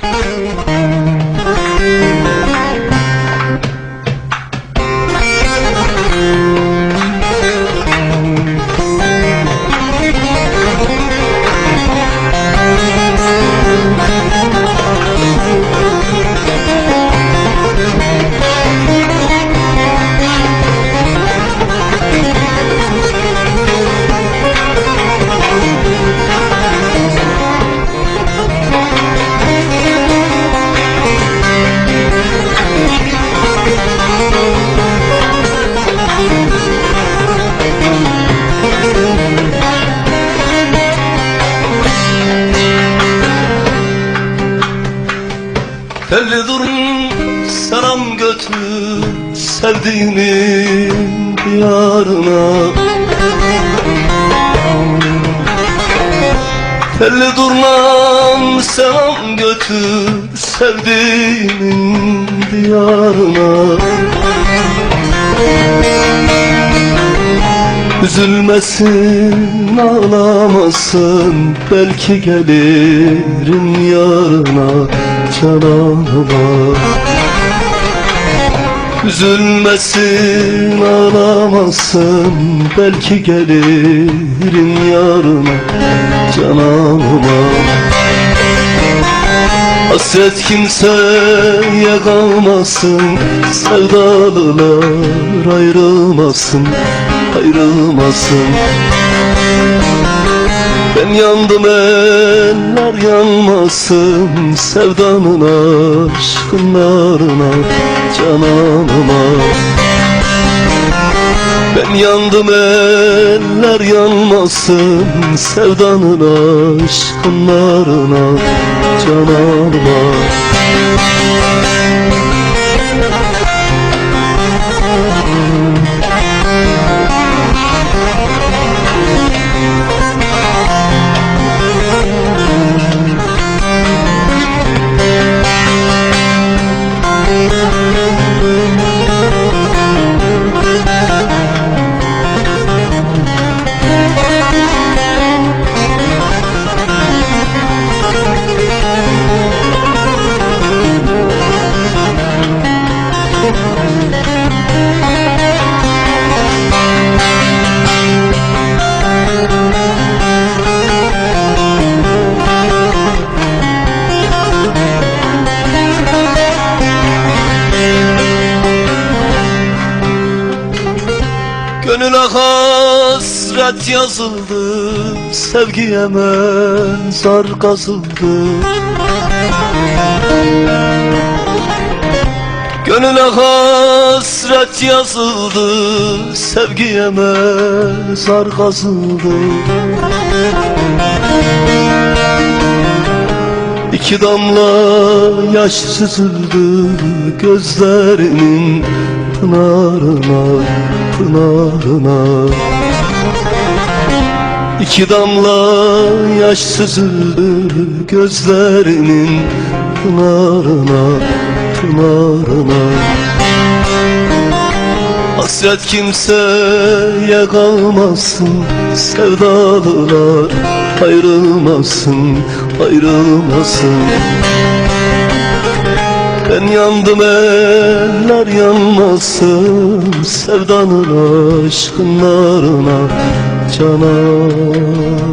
Telli durun selam götür sevdiğimin diyarına. Telli durlan selam götür sevdiğimin diyarına. Üzülmesin ağlamasın belki gelirim yarına cananıma Üzülmesin ağlamasın belki gelirim yarına cananıma. Hasret kimseye kalmasın Sevdalılar ayrılmasın Ayrılmasın Ben yandım eller yanmasın Sevdanın aşkınlarına Cananıma. Ben yandım eller yanmasın Sevdanın aşkınlarına Cananıma hasret yazıldı Sevgiye mezar kazıldı Gönüle hasret yazıldı Sevgiye mezar kazıldı İki damla yaş süzüldü gözlerinin pınarına, pınarına İki damla yaş süzüldü gözlerinin pınarına, pınarına. Hasret kimseye kalmasın Sevdalılar ayrılmasın Ayrılmasın. Ben yandım eller yanmasın Sevdanın aşkınlarına চলো